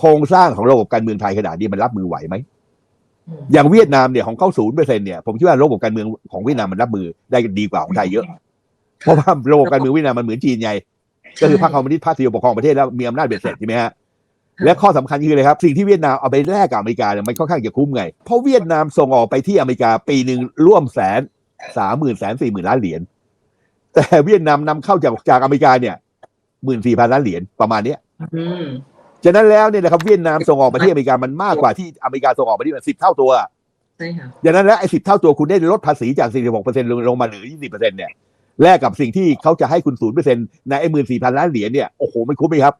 โครงสร้างของระบบการเมืองไทยขนาดนี้มันรับมือไหวไหมอืมอย่างเวียดนามเนี่ยของเขาศูนย์เปอร์เซ็นเนี่ยผมคิดว่าระบบการเมืองของเวียดนามมันรับมือได้ดีกว่าของไทยเยอะ เพราะว่าระบบการเมืองเวียดนามมันเหมือนจีนไงก็คือพรรคคอมมิวนิสต์พรรคที่ปกครองประเทศแล้วมีอำนาจเบ็ดเสร็จใช่ไหมฮะและข้อสำคัญคือเลยครับ สิ่งที่เวียดนามเอาไปแลกกับอเมริกาเนี่ยมันค่อนข้างจะคุ้มไง เพราะเวียดนามส่งออกไปที่อเมริกาปีหนึ่งร่วมแสนสามหมื่นแสนสี่หมื่นล้านเหรียญแต่เวียดนามนำเข้าจากจากอเมริกาเนี่ยหมื่นสี่พันล้านเหรียญประมาณเนี้ยอืม ฉะนั้นแล้วเนี่ยนะครับเวียดนามส่งออกไปที่อเมริกามันมากกว่าที่อเมริกาส่งออกไปที่มันสิบเท่าตัวใช่ค่ะดังนั้นแล้วไอ้สิบเท่าตัวคุณได้ลดภาษีจาก46%ลงลงมาเหลือ20%เนี่ยแลกกับสิ่งที่เขาจะให้คุณ0%ในไอ้หมื่นสี่พันล้านเหรียญเนี่ยโอ้โหมันคุ้มไหมครับ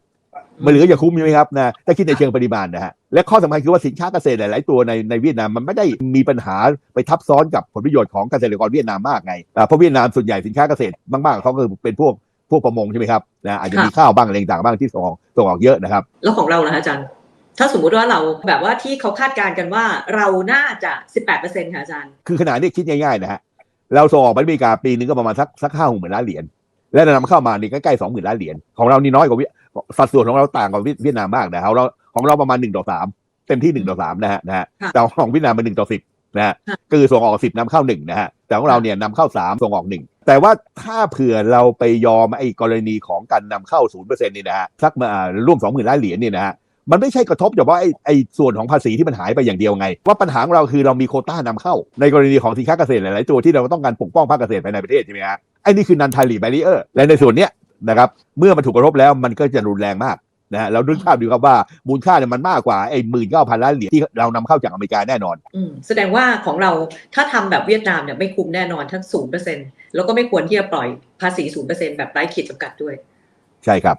มันเหลืออย่าคุ้มใช่ไหมครับนะถ้าคิดในเชิงปริมาณนะฮะและข้อสำคัญคือว่าสินค้าเกษตรหลาย ๆ ตัวในในเวียดนามมันไม่ได้มีปัญหาไปทับซ้อนกับผลประโยชน์ของเกษตรกรเวียดนามมากไงอ่าเพราะเวียดนามส่วนใหญ่สินค้าเกษตรมากๆเขาก็คือเป็นพวกพวกประมงใช่ไหมครับนะอาจจะมีข้าวบ้างอะไรต่างๆบ้างที่ส่งออก ส่งออกเยอะนะครับ แล้วของเราล่ะอาจารย์ ถ้าสมมุติว่าเราแบบว่าที่เขาคาดการณ์กันว่าเราน่าจะ 18%ค่ะอาจารย์ คือขนาดนี้คิดง่ายๆนะฮะเราส่งออกไปอเมริกาปีนึงก็ประมาณสักสักห้าหมื่นล้านเหรียญและนำเข้ามานี่ใกล้ๆสองหมื่นล้านเหรียญของเรานี่น้อยกว่าเวียสัดส่วนของเราต่างกับเวียดนามมากนะของเราของเราประมาณหนึ่งต่อสามเต็มที่หนึ่งต่อสามนะฮะนะฮะค่ะแต่ของเวียดนามเป็นหนึ่งต่อสิบนะฮะค่ะก็คือส่งออกสิบนำเข้าหนึ่งนะฮะแต่ของเราเนี่ยนำเข้าสามส่งออกหนึ่ง แต่ว่าถ้าเผื่อเราไปยอมไอ้กรณีของการนำเข้าศูนย์เปอร์เซ็นต์นี่นะฮะสักมาร่วมสองหมื่นล้านเหรียญนี่นะฮะมันไม่ใช่กระทบเฉพาะไอ้ไอ้ส่วนของภาษีที่มันหายไปอย่างเดียวไง ว่าปัญหาของเราคือเรามีโคต้านำเข้า ในกรณีของสินค้าเกษตรหลาย ๆ ตัวที่เราต้องการปกป้องภาคเกษตรภายในประเทศใช่ไหมฮะไอ้นี่คือนันทารีแบรีเออร์และในส่วนเนี้ยนะครับเมื่อมันถูกกระทบแล้วมันก็จะรุนแรงมาก นะฮะเราดูภาพดูครับว่ามูลค่าเนี่ยมันมากกว่าไอ้หมื่นเก้าพันล้านเหรียญที่เรานำเข้าจากอเมริกาแน่นอนอืมแสดงว่าของเราถ้าทำแบบเวียดนามเนี่ยไม่คุ้มแน่นอนทั้งศูนย์เปอร์เซ็นแล้วก็ไม่ควรที่จะปล่อยภาษีศูนย์เปอร์เซ็นแบบไร้ขีดจำกัดด้วย ใช่ครับ